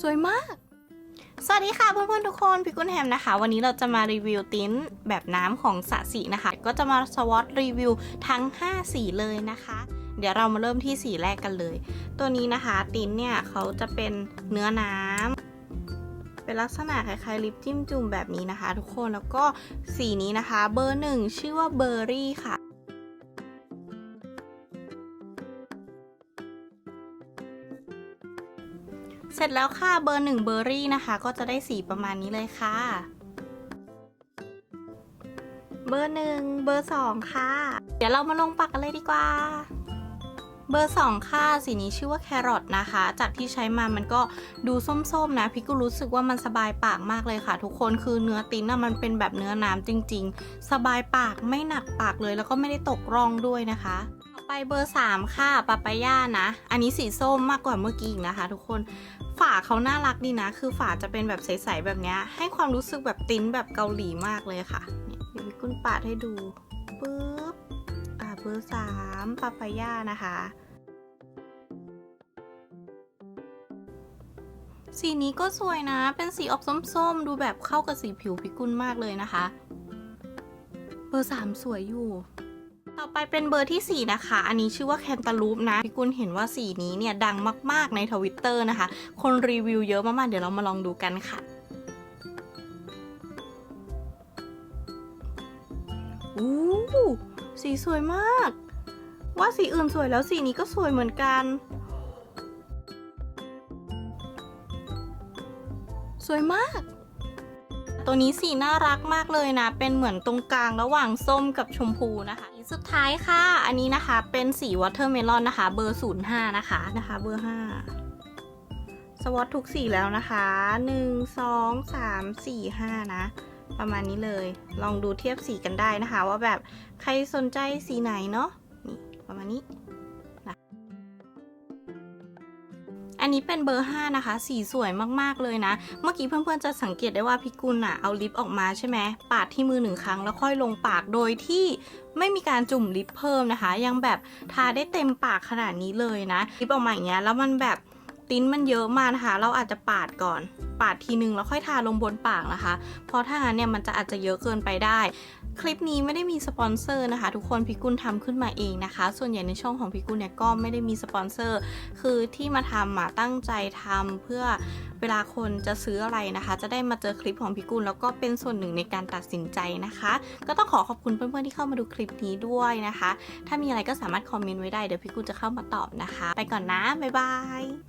สวยมาก สวัสดีค่ะเพื่อนๆทุกคนพี่กุ้นแฮมนะคะ วันนี้เราจะมารีวิวติ้นแบบน้ำของสะสีนะคะ ก็จะมาสวอตรีวิวทั้ง 5 สีเลยนะคะ เดี๋ยวเรามาเริ่มที่สีแรกกันเลย ตัวนี้นะคะติ้นเนี่ยเขาจะเป็นเนื้อน้ำเป็นลักษณะคล้ายๆลิปจิ้มจุ่มแบบนี้นะคะ ทุกคนแล้วก็สีนี้นะคะ เบอร์หนึ่งชื่อว่าเบอร์รี่ค่ะ เสร็จแล้วค่ะเบอร์หนึ่งเบอร์รี่นะคะ ก็จะได้สีประมาณนี้เลยค่ะ เบอร์หนึ่งเบอร์สองค่ะ เดี๋ยวเรามาลงปักกันเลยดีกว่าเบอร์สองค่ะ สีนี้ชื่อว่าแครอทนะคะ จากที่ใช้มามันก็ดูส้มๆนะ พี่ก็รู้สึกว่ามันสบายปากมากเลยค่ะ ทุกคนคือเนื้อติ้นน่ะมันเป็นแบบเนื้อน้ำจริง ๆ สบายปากไม่หนักปากเลย แล้วก็ไม่ได้ตกร่องด้วยนะคะ ไปเบอร์ 3 ค่ะปาปาย่านะ อันนี้สีส้มมากกว่าเมื่อกี้อีกนะคะ ทุกคนฝาเขาน่ารักดีนะ คือฝาจะเป็นแบบใสๆแบบนี้ให้ความรู้สึกแบบติ้นแบบเกาหลีมากเลยค่ะเดี๋ยวพี่กุ้นปาดให้ดูปึ๊บอ่าเบอร์สามปาปาย่านะคะ สีนี้ก็สวยนะ เป็นสีออกส้มๆ ดูแบบเข้ากับสีผิวพี่กุ้นมากเลยนะคะ เบอร์สามสวยอยู่ ต่อไปเป็นเบอร์ที่ 4 นะคะ อันนี้ชื่อว่าแคนตาลูปนะ พี่กุลเห็นว่าสีนี้เนี่ยดังมาก ๆ ในทวิตเตอร์นะคะ คนรีวิวเยอะมาก ๆ เดี๋ยวเรามาลองดูกันค่ะอู้สีสวยมาก ว่าสีอื่นสวยแล้วสีนี้ก็สวยเหมือนกัน สวยมาก ตัวนี้สีน่ารักมากเลยนะ เป็นเหมือนตรงกลางระหว่างส้มกับชมพูนะคะสีสุดท้ายค่ะ อันนี้นะคะเป็นสีวอเตอร์เมลอนนะคะ เบอร์ 05 นะคะนะคะ เบอร์ 5 สวอตทุกสีแล้วนะคะ 1 2 3 4 5 นะ ประมาณนี้เลย ลองดูเทียบสีกันได้นะคะ ว่าแบบใครสนใจสีไหนเนาะนี่ประมาณนี้ อันนี้เป็นเบอร์ 5 นะคะ สีสวยมากๆเลยนะ เมื่อกี้เพื่อนๆจะสังเกตได้ว่าพี่กุลอะเอาลิปออกมาใช่ไหมปาดที่มือหนึ่งครั้งแล้วค่อยลงปากโดยที่ไม่มีการจุ่มลิปเพิ่มนะคะ ยังแบบทาได้เต็มปากขนาดนี้เลยนะลิปออกมาอย่างเงี้ยแล้วมันแบบติ้นมันเยอะมากนะคะ เราอาจจะปาดก่อน ปาดทีนึงแล้วค่อยทาลงบนปากนะคะ เพราะถ้างั้นเนี่ยมันจะอาจจะเยอะเกินไปได้ คลิปนี้ไม่ได้มีสปอนเซอร์นะคะ ทุกคนพี่กุลทำขึ้นมาเองนะคะ ส่วนใหญ่ในช่องของพี่กุลเนี่ยก็ไม่ได้มีสปอนเซอร์ คือที่มาทำมาตั้งใจทำเพื่อเวลาคนจะซื้ออะไรนะคะ จะได้มาเจอคลิปของพี่กุลแล้วก็เป็นส่วนหนึ่งในการตัดสินใจนะคะ ก็ต้องขอขอบคุณเพื่อนๆที่เข้ามาดูคลิปนี้ด้วยนะคะ ถ้ามีอะไรก็สามารถคอมเมนต์ไว้ได้เดี๋ยวพี่กุลจะเข้ามาตอบนะคะ ไปก่อนนะบ๊ายบาย